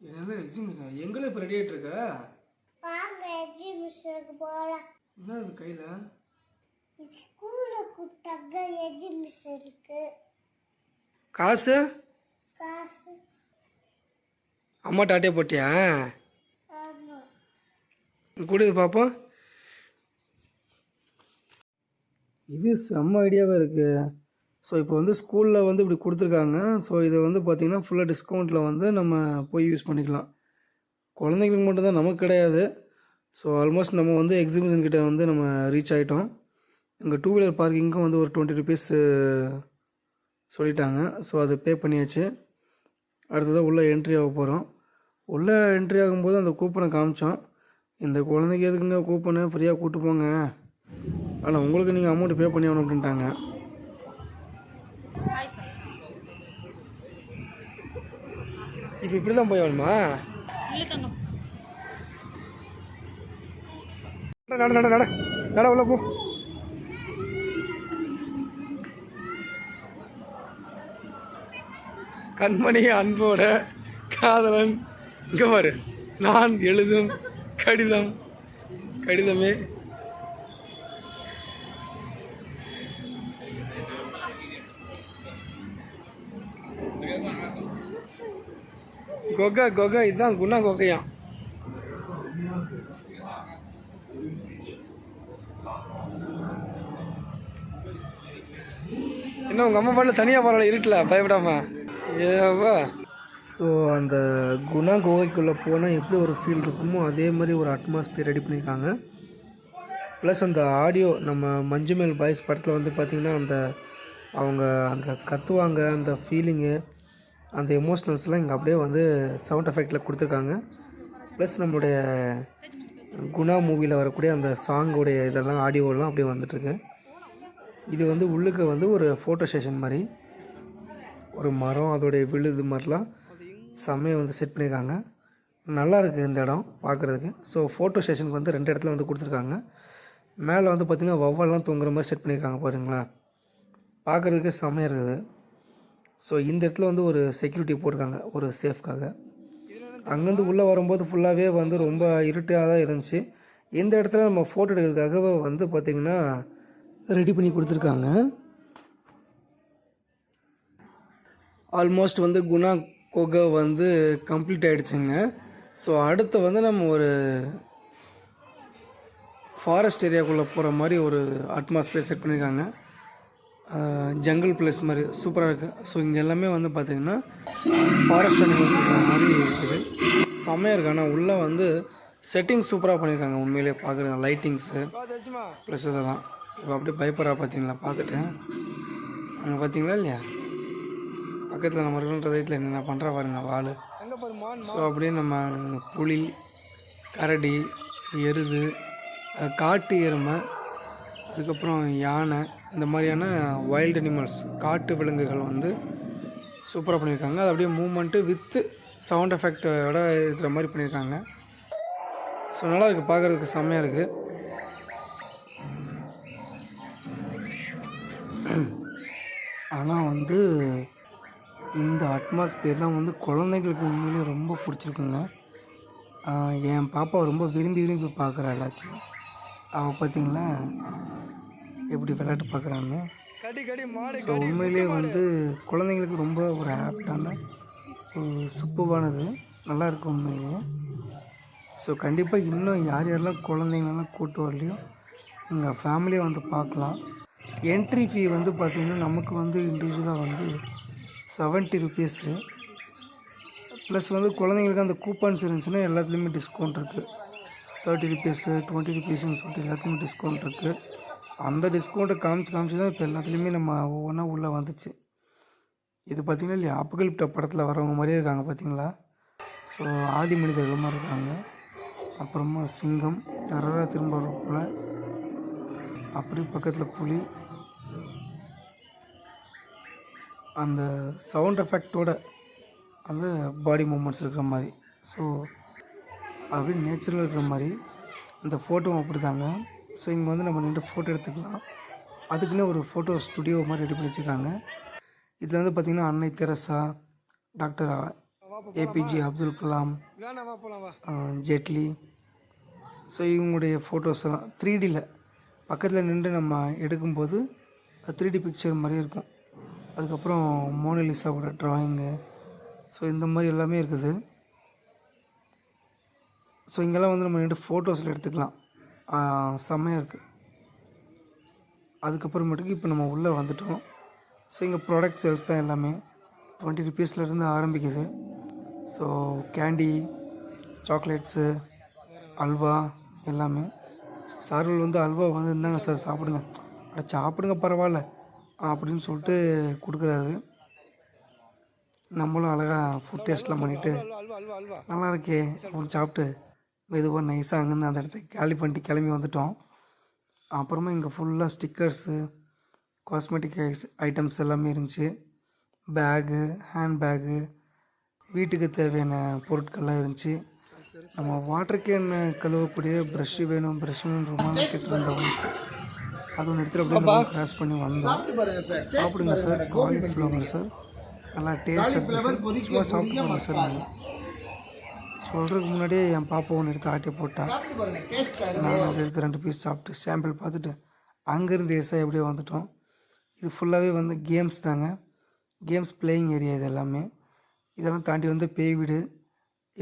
என்ன எக்ஸிபிஷன் எங்களை இப்போ ரெடி ஆகிட்டு இருக்க? வாங்க எஜிபிஷனுக்கு போகலாம் என்ன இது கையில்? ஸ்கூலில் கொடுத்தாங்க எஜிபிஷனுக்கு காசு? காசு. அம்மா டாட்டே போட்டியா? கொடு இது இது செம்ம ஐடியாவாக இருக்குது ஸோ இப்போ வந்து ஸ்கூலில் வந்து இப்படி கொடுத்துருக்காங்க. ஸோ இதை வந்து பார்த்திங்கன்னா ஃபுல்லாக டிஸ்கவுண்ட்டில் வந்து நம்ம போய் யூஸ் பண்ணிக்கலாம். குழந்தைங்களுக்கு மட்டும்தான் நமக்கு கிடையாது. ஸோ ஆல்மோஸ்ட் நம்ம வந்து எக்ஸிபிஷன் கிட்டே வந்து நம்ம ரீச் ஆகிட்டோம் இங்கே டூ வீலர் பார்க்கிங்க்கும் வந்து ஒரு டுவெண்ட்டி ருபீஸ் சொல்லிட்டாங்க. ஸோ அது பே பண்ணியாச்சு. அடுத்ததாக உள்ளே என்ட்ரி ஆக போகிறோம் உள்ளே என்ட்ரி ஆகும்போது அந்த கூப்பனை காமிச்சோம். இந்த குழந்தைக்கு எதுக்குங்க கூப்பனை ஃப்ரீயாக கூப்பிட்டு போங்க. ஆனால் உங்களுக்கு நீங்கள் அமௌண்ட் பே பண்ணி ஆகணும் அப்படின்ட்டாங்க. இப்போ இப்படி தான் போய் ஆகணுமா? நட நட நட. நட உள்ள போ. கண்மணி அன்போட காதலன். இங்கே பாரு. நான் எழுதும் கடிதம். கடிதமே கொகை கொகை இதுதான் குணா கொகையாம் இன்னும் உங்கள் அம்மா பாட்டில் தனியாக பரவாயில்ல இருட்டில் பயப்படாம? ஏவா. ஸோ அந்த குணா குகைக்குள்ளே போனால் எப்படி ஒரு ஃபீல் இருக்குமோ அதே மாதிரி ஒரு அட்மாஸ்பியர் ரெடி பண்ணியிருக்காங்க ப்ளஸ் அந்த ஆடியோ நம்ம மஞ்சுமேல் பாய்ஸ் படத்தில் வந்து பார்த்திங்கன்னா அந்த அவங்க அந்த கத்துவாங்க அந்த ஃபீலிங்கு அந்த எமோஷ்னல்ஸ்லாம் இங்கே அப்படியே வந்து சவுண்ட் எஃபெக்டில் கொடுத்துருக்காங்க. ப்ளஸ் நம்மளுடைய குணா மூவியில் வரக்கூடிய அந்த சாங்கோடைய இதெல்லாம் ஆடியோலாம் அப்படியே வந்துட்டுருக்கு. இது வந்து உள்ளுக்கு வந்து ஒரு ஃபோட்டோ ஸ்டேஷன் மாதிரி. ஒரு மரம் அதோடைய விழுது மாதிரிலாம் செம்மையை வந்து செட் பண்ணியிருக்காங்க நல்லா இருக்குது இந்த இடம் பார்க்குறதுக்கு ஸோ ஃபோட்டோ செஷனுக்கு வந்து ரெண்டு இடத்துல வந்து கொடுத்துருக்காங்க. மேலே வந்து பார்த்திங்கன்னா வவ்வால்லாம் தூங்குற மாதிரி செட் பண்ணியிருக்காங்க பாருங்களேன். பார்க்குறதுக்கு செம்மையாக இருக்குது. ஸோ இந்த இடத்துல வந்து ஒரு செக்யூரிட்டி போட்டிருக்காங்க ஒரு சேஃப்காக அங்கேருந்து உள்ளே வரும்போது ஃபுல்லாகவே வந்து ரொம்ப இருட்டாக தான் இருந்துச்சு. இந்த இடத்துல நம்ம ஃபோட்டோ எடுக்கிறதுக்காக வந்து பார்த்திங்கன்னா ரெடி பண்ணி கொடுத்துருக்காங்க. ஆல்மோஸ்ட் வந்து குணா கொகை வந்து கம்ப்ளீட் ஆகிடுச்சுங்க ஸோ அடுத்து வந்து நம்ம ஒரு ஃபாரஸ்ட் ஏரியாக்குள்ளே போகிற மாதிரி ஒரு அட்மாஸ்பியர் செட் பண்ணியிருக்காங்க ஜங்கிள் பிளேஸ் மாதிரி சூப்பராக இருக்குது ஸோ இங்கே எல்லாமே வந்து பார்த்திங்கன்னா ஃபாரஸ்ட் அனிமல்ஸ் இருக்கிற மாதிரி இருக்குது. செம்மையாக இருக்குது ஆனால் உள்ளே வந்து செட்டிங் சூப்பராக பண்ணியிருக்காங்க உண்மையிலே பார்க்குறாங்க லைட்டிங்ஸு ப்ளஸ் இதெல்லாம். இப்போ அப்படியே பயப்படுறா பார்த்தீங்களா பார்த்துட்டேன். அங்கே பார்த்தீங்களா இல்லையா? பக்கத்தில் நம்ம இருக்கிற ரைட்டில் என்னென்ன பண்ணுறா பாருங்க வாள் ஸோ அப்படியே நம்ம புலி கரடி எருது காட்டு எருமை அதுக்கப்புறம் யானை இந்த மாதிரியான வைல்டு அனிமல்ஸ் காட்டு விலங்குகள் வந்து சூப்பராக பண்ணியிருக்காங்க. அது அப்படியே மூமெண்ட்டு வித்து சவுண்ட் எஃபெக்டோட இருக்கிற மாதிரி பண்ணியிருக்காங்க. ஸோ நல்லா இருக்குது பார்க்குறதுக்கு செம்மையாக இருக்குது ஆனால் வந்து இந்த அட்மாஸ்பியர்லாம் வந்து குழந்தைங்களுக்கு உண்மையிலேயே ரொம்ப பிடிச்சிருக்குங்க. என் பாப்பா ரொம்ப விரும்பி விரும்பி பார்க்குறா எல்லாத்தையும். அவள் பார்த்திங்களா? எப்படி விளையாட்டு பார்க்குறான்னு. ஸோ உண்மையிலேயே வந்து குழந்தைங்களுக்கு ரொம்ப ஒரு ஆப்டான ஒரு சூப்பரானது நல்லா இருக்கும் உண்மையிலேயே ஸோ கண்டிப்பாக இன்னும் யார் யாரெல்லாம் குழந்தைங்களெல்லாம் கூட்டு வரலையோ நீங்கள் ஃபேமிலியாக வந்து பார்க்கலாம். என்ட்ரி ஃபீ வந்து பார்த்திங்கன்னா நமக்கு வந்து இண்டிவிஜுவலாக வந்து செவன்ட்டி ருபீஸு ப்ளஸ் வந்து குழந்தைங்களுக்கு அந்த கூப்பன்ஸ் இருந்துச்சுன்னா எல்லாத்துலேயுமே டிஸ்கவுண்ட் இருக்குது தேர்ட்டி ருபீஸு டுவெண்ட்டி ருபீஸ்னு சொல்லிட்டு எல்லாத்துலேயுமே டிஸ்கவுண்ட் இருக்குது அந்த டிஸ்கவுண்ட்டை காமிச்சு காமிச்சு தான் இப்போ எல்லாத்துலேயுமே நம்ம ஒவ்வொன்றா உள்ளே வந்துச்சு. இது பார்த்திங்கன்னா இல்லையா அப்புகலிப்ட படத்தில் வரவங்க மாதிரியே இருக்காங்க பார்த்தீங்களா ஸோ ஆதி மனிதர்கள் மாதிரி இருக்காங்க. அப்புறமா சிங்கம் டெரராக திரும்ப போல். அப்படி பக்கத்தில் புலி. அந்த சவுண்ட் எஃபெக்டோட அந்த பாடி மூமெண்ட்ஸ் இருக்கிற மாதிரி. ஸோ அப்படியே நேச்சுரலாக இருக்கிற மாதிரி. இந்த ஃபோட்டோவும் அப்படி தாங்க ஸோ இங்கே வந்து நம்ம நின்று ஃபோட்டோ எடுத்துக்கலாம். அதுக்குன்னே ஒரு ஃபோட்டோ ஸ்டுடியோ மாதிரி ரெடி பண்ணி வச்சுருக்காங்க. இதில் வந்து பார்த்திங்கன்னா அன்னை Teresa doctor APJ Abdul Kalam Jaitley. So இவங்களுடைய ஃபோட்டோஸ் எல்லாம் த்ரீ டியில் பக்கத்தில் நின்று நம்ம எடுக்கும்போது த்ரீ டி பிக்சர் மாதிரி இருக்கும். அதுக்கப்புறம் மோனலிசாவோட ட்ராயிங்கு ஸோ இந்த மாதிரி எல்லாமே இருக்குது. ஸோ இங்கெல்லாம் வந்து நம்ம நின்று ஃபோட்டோஸில் எடுத்துக்கலாம். செம்மையாக இருக்குது அதுக்கப்புறமேட்டுக்கு இப்போ நம்ம உள்ளே வந்துட்டோம். ஸோ இங்கே ப்ராடக்ட் சேல்ஸ் தான் எல்லாமே. டுவெண்ட்டி ருபீஸ்லேருந்து ஆரம்பிக்குது. ஸோ கேண்டி சாக்லேட்ஸு அல்வா எல்லாமே. சார்கள் வந்து அல்வா வந்து இருந்தாங்க சார் சாப்பிடுங்க. அட சாப்பிடுங்க பரவாயில்ல. அப்படின்னு சொல்லிட்டு கொடுக்குறாரு. நம்மளும் அழகாக ஃபுட் டேஸ்ட்லாம் பண்ணிவிட்டு நல்லா இருக்கே அப்படின்னு சாப்பிட்டு மெதுவாக நைஸாக அங்கேருந்து அந்த இடத்த காலி பண்ணிட்டு கிளம்பி வந்துட்டோம். அப்புறமா இங்கே ஃபுல்லாக ஸ்டிக்கர்ஸு காஸ்மெட்டிக் ஐட்டம்ஸ் எல்லாமே இருந்துச்சு. பேகு ஹேண்ட் பேகு வீட்டுக்கு தேவையான பொருட்கள்லாம் இருந்துச்சு. நம்ம வாட்டர் கேன் கழுவக்கூடிய ப்ரஷ்ஷு வேணும் ப்ரஷ் வேணும் ரொம்ப நாள் இருந்தோம். அது ஒன்று எடுத்துகிட்டு அப்படியே கிராஸ் பண்ணி வந்தோம். சாப்பிடுங்க சார் காலிஃப்ளவர் சார் நல்லா டேஸ்ட் இருக்குது சார் சும்மா சாப்பிட்டு சார் நீங்கள் சொல்கிறதுக்கு முன்னாடியே என் பாப்பா ஒன்று எடுத்து ஆட்டி போட்டா. நான் அதை எடுத்து ரெண்டு பீஸ் சாப்பிட்டு சாம்பிள் பார்த்துட்டு அங்கேருந்து எஸ்ஐ அப்படியே வந்துட்டோம். இது ஃபுல்லாகவே வந்து கேம்ஸ் தாங்க. கேம்ஸ் பிளேயிங் ஏரியா இது எல்லாமே. இதெல்லாம் தாண்டி வந்து பேய் வீடு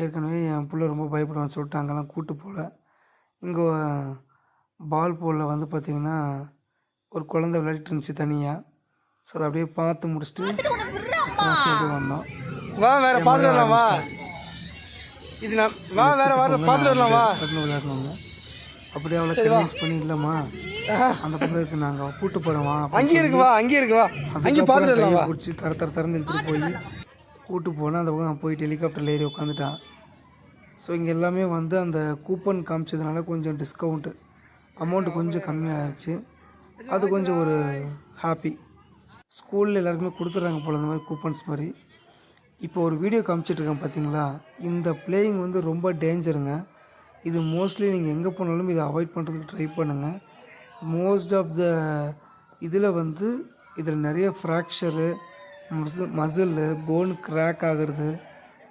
ஏற்கனவே என் பிள்ளை ரொம்ப பயப்படுவான்னு சொல்லிட்டு அங்கெல்லாம் கூட்டு போகல இங்கே பால் போலில் வந்து பார்த்திங்கன்னா ஒரு குழந்தை விளையாடிட்டு இருந்துச்சு தனியாக ஸோ அதை அப்படியே பார்த்து முடிச்சுட்டு வந்தோம். வா வேற பார்த்துட்டு வரலாம் வா. இது நான் வா வேற வர பார்த்துட்டு வரலாம் வா. பக்கத்தில் விளையாடணுங்க அப்படியே அவளை கன்வின்ஸ் பண்ணி இல்லைம்மா அந்த பக்கம் இருக்கு நாங்கள் கூட்டு போகிறோம் வா. அங்கேயே இருக்கு வா அங்கேயே இருக்கு வா. அங்கே பார்த்துட்டு வரலாம் வா. பிடிச்சி தர தர தரன்னு எடுத்துகிட்டு போய் கூட்டு போனால் அந்த பக்கம் போயிட்டு ஹெலிகாப்டரில் ஏறி உட்காந்துட்டான் ஸோ இங்கே எல்லாமே வந்து அந்த கூப்பன் காமிச்சதுனால கொஞ்சம் டிஸ்கவுண்ட்டு அமௌண்ட்டு கொஞ்சம் கம்மியாகிடுச்சு அது கொஞ்சம் ஒரு ஹாப்பி ஸ்கூலில் எல்லாருக்குமே கொடுத்துட்றாங்க போல் இந்த மாதிரி கூப்பன்ஸ் மாதிரி. இப்போ ஒரு வீடியோ காமிச்சிட்ருக்கேன் பார்த்தீங்களா இந்த பிளேயிங் வந்து ரொம்ப டேஞ்சருங்க இது மோஸ்ட்லி நீங்கள் எங்கே போனாலும் இதை அவாய்ட் பண்ணுறதுக்கு ட்ரை பண்ணுங்கள் மோஸ்ட் ஆஃப் த இதில் வந்து இதில் நிறைய fracture muscle muscle bone crack ஆகுறது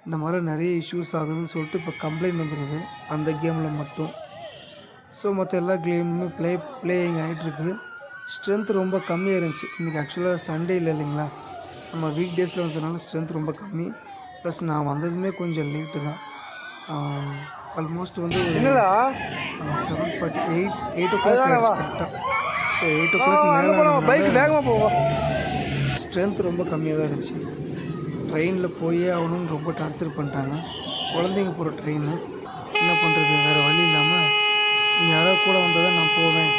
இந்த மாதிரி நிறைய இஷ்யூஸ் ஆகுதுன்னு சொல்லிட்டு இப்போ கம்ப்ளைண்ட் வந்துடுது அந்த கேமில் மட்டும். ஸோ மற்ற எல்லா கேமுமே ப்ளே ப்ளேயிங் ஆகிட்டு இருக்குது. ஸ்ட்ரென்த் ரொம்ப கம்மியாக இருந்துச்சு. இன்றைக்கி ஆக்சுவலாக சண்டே இல்லை இல்லைங்களா? நம்ம வீக் டேஸில் வந்ததுனால ஸ்ட்ரென்த் ரொம்ப கம்மி. ப்ளஸ் நான் வந்ததுமே கொஞ்சம் லேட்டு தான். ஆல்மோஸ்ட் வந்து seven forty eight eight o'clock கரெக்டாக so eight o'clock bike வேகமாக போவோம் ஸ்ட்ரென்த் ரொம்ப கம்மியாக தான் இருந்துச்சு. ட்ரெயினில் போயே ஆகணும்னு ரொம்ப டார்ச்சர் பண்ணிட்டாங்க. குழந்தைங்க போகிற ட்ரெயின் என்ன பண்ணுறது வேறு வழி இல்லாமல் யாராவது கூட வந்தால் தான் நான் போவேன்.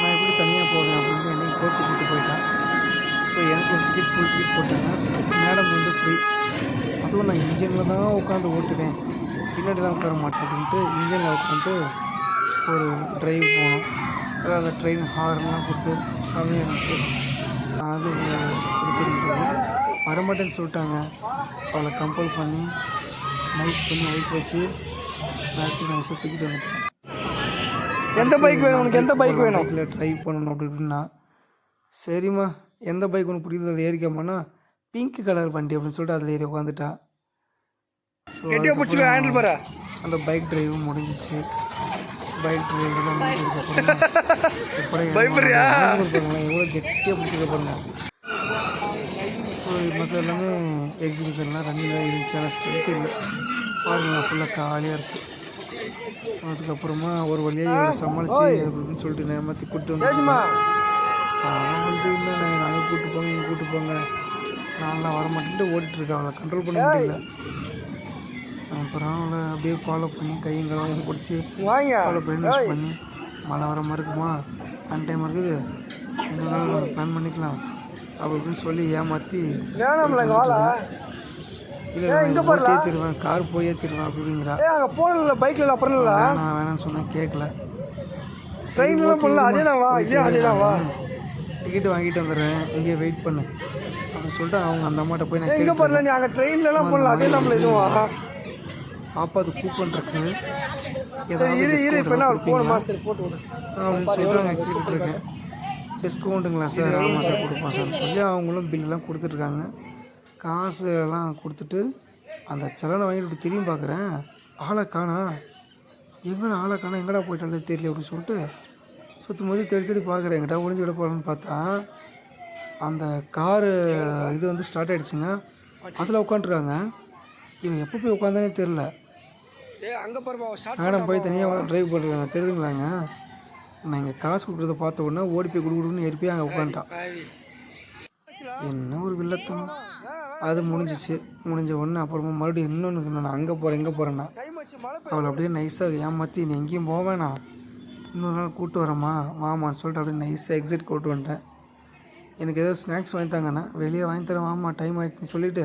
நான் எப்படி தனியாக போவேன் அப்படின்ட்டு என்னை கோர்த்து கூட்டி போயிட்டேன். ஸோ எனக்கு ஒரு டிக்கெட் ஃபுல் டிக்கெட் போட்டாங்க. மேடம் வந்து ஃப்ரீ அதுவும் நான் இன்ஜினில் தான் உட்காந்து ஓட்டுவேன். பின்னாடிலாம் உட்கார மாட்டேன் அப்படின்ட்டு இன்ஜினில் உட்காந்து ஒரு டிரைவ் போனோம். அதாவது அந்த ட்ரெயின் ஹார்ன்லாம் கொடுத்து செமையாக இருந்துச்சு அது பிடிச்சிருந்துச்சு வரமாட்டேன்னு சொல்லிட்டாங்க. அவளை கம்பல் பண்ணி நைஸ் பண்ணி ஐஸ் வச்சு பேட்டரி நைஸாக தூக்கிட்டு வந்துட்டேன். எந்த பைக் வேணும்? உனக்கு எந்த பைக் வேணும்? பைக்கில் ட்ரைவ் பண்ணணும் அப்படி இப்படின்னா சரிம்மா. எந்த பைக் உனக்கு பிடிக்குது? அதில் ஏறிக்காமன்னா பிங்க் கலர் வண்டி அப்படின்னு சொல்லிட்டு அதில் ஏறி உட்காந்துட்டா அந்த பைக் டிரைவும் முடிஞ்சிச்சு. பைக் டிரைவ் எல்லாம் முடிஞ்சதுக்கப்புறம்? எவ்வளோ கெட்டியாக பிடிச்சிக்க பாருங்க. ஸோ மற்ற எல்லாமே எக்ஸிபிஷன்லாம் ரன்னிங்காக இருந்துச்சு. ஆனால் ஸ்ட்ரென்த் இல்லை. பாருங்களேன் ஃபுல்லாக காலியாக இருக்குது அதுக்கப்புறமா ஒரு வழியாக சமாளிச்சு அப்படின்னு சொல்லிட்டு நேரமாற்றி கூப்பிட்டு வந்து அவன் வந்து இல்லை நான் நாங்கள் கூப்பிட்டு போங்க இங்கே கூப்பிட்டு போங்க. நான்லாம் வர மாட்டேன்ட்டு ஓடிட்டுருக்கேன் அவளை கண்ட்ரோல் பண்ண முடியல. அப்புறம் அவளை அப்படியே ஃபாலோ பண்ணி கையங்களாம் பிடிச்சி வாங்க. ஃபாலோ பண்ணி யூஸ் பண்ணி. மழை வர மாதிரி இருக்குமா? அன் டைம் இருக்குது. நாள் பிளான் பண்ணிக்கலாம். அப்படி இப்படின்னு சொல்லி ஏமாற்றி இல்லை ஏற்றிடுவேன் கார் போய் ஏற்றிடுவேன் அப்படிங்கிறா. அங்கே போகல பைக்கில் அப்புறம் இல்லை? நான் வேணாம்னு சொன்னேன் கேட்கல ட்ரெயின்லாம் பண்ணல அதே தான் வா. இதே அதே தான் வா. டிக்கெட் வாங்கிட்டு வந்துடுறேன். இங்கேயே வெயிட் பண்ணு. அப்படின்னு சொல்லிட்டு அவங்க அந்த அம்மாட்ட போய் நான் எங்கே பண்ணல நீ அங்கே ட்ரெயின்லலாம் பண்ணல அதே நம்மள இதுவும் பாப்பா அது கூப்பன் இருக்கு. சரி இரு இரு இப்போ என்ன போகணுமா சரி போட்டு விடு. அப்படின்னு சொல்லிட்டு நான் கேட்டுட்டு இருக்கேன். டிஸ்கவுண்ட்டுங்களா சார் ஆமாம் சார். கொடுப்போம் சார் சொல்லி அவங்களும் பில்லெலாம் கொடுத்துட்ருக்காங்க காசு எல்லாம் கொடுத்துட்டு அந்த செலனை வாங்கிட்டு திரும்பி பார்க்குறேன். ஆளை காணா. எங்கடா ஆளை காணா? எங்கடா போயிட்டாலே தெரியல அப்படின்னு சொல்லிட்டு சுற்றும் போது தேடி தேடி பார்க்குறேன். எங்கிட்ட ஒளிஞ்சு விட போகலான்னு பார்த்தா அந்த காரு இது வந்து ஸ்டார்ட் ஆகிடுச்சுங்க அதில் உட்காந்துருக்காங்க. இவன் எப்போ போய் உட்காந்தானே தெரில மேடம் போய் தனியாக டிரைவ் பண்ணுறாங்க தெரியுதுங்களாங்க? நான் இங்கே காசு கொடுக்குறத பார்த்த உடனே ஓடி போய் கொடுக்கணும்னு ஏறி போய் அங்கே உட்காந்துட்டான். என்ன ஒரு வில்லத்தனம். அது முடிஞ்சிச்சு. முடிஞ்ச உடனே அப்புறமா மறுபடியும் இன்னொன்று நான் அங்கே போகிறேன் எங்கே போகிறேன்னா அவளை அப்படியே நைஸாக ஏமாற்றி நீ எங்கேயும் போக வேணாம். இன்னொரு நாள் கூப்பிட்டு வரேம்மா. வாமான்னு சொல்லிட்டு அப்படியே நைஸாக எக்ஸிட் கூப்பிட்டு வந்துட்டேன். எனக்கு ஏதோ ஸ்நாக்ஸ் வாங்கி தாங்கண்ணா. வெளியே வாங்கி தரேன் வாமா டைம் ஆயிடுச்சுன்னு சொல்லிவிட்டு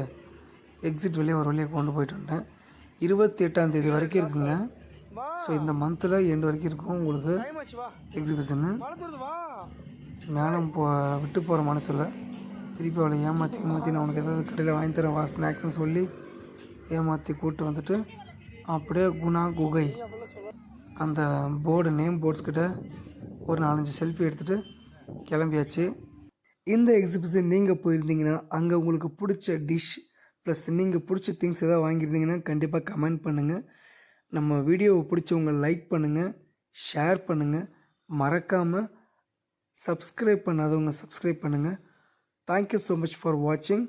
எக்ஸிட் வெளியே ஒரு வழியாக கொண்டு போயிட்டு வந்துட்டேன். இருபத்தி எட்டாம் தேதி வரைக்கும் இருக்குங்க. ஸோ இந்த மந்தில் எண்டு வரைக்கும் இருக்கும் உங்களுக்கு டைம் ஆச்சு வா. எக்ஸிபிஷனு மழை தருது வா. மேடம் போ விட்டு போகிற மனசில் திருப்பி அவளை ஏமாற்றி ஏமாற்றி நான் உனக்கு ஏதாவது கடையில் வாங்கி தரேன் வா ஸ்நாக்ஸ்னு சொல்லி ஏமாற்றி கூப்பிட்டு வந்துட்டு அப்படியே குணா குகை. அந்த போர்டு நேம் போர்ட்ஸ்கிட்ட ஒரு நாலஞ்சு செல்ஃபி எடுத்துகிட்டு கிளம்பியாச்சு. இந்த எக்ஸிபிஷன் நீங்கள் போயிருந்தீங்கன்னா அங்கே உங்களுக்கு பிடிச்ச டிஷ் ப்ளஸ் நீங்கள் பிடிச்ச திங்ஸ் எதாவது வாங்கியிருந்தீங்கன்னா கண்டிப்பாக கமெண்ட் பண்ணுங்கள் நம்ம வீடியோவை பிடிச்சவங்க லைக் பண்ணுங்கள் ஷேர் பண்ணுங்கள் மறக்காமல் சப்ஸ்கிரைப் பண்ணாதவங்க சப்ஸ்கிரைப் பண்ணுங்கள் தேங்க்யூ ஸோ மச் ஃபார் வாட்சிங்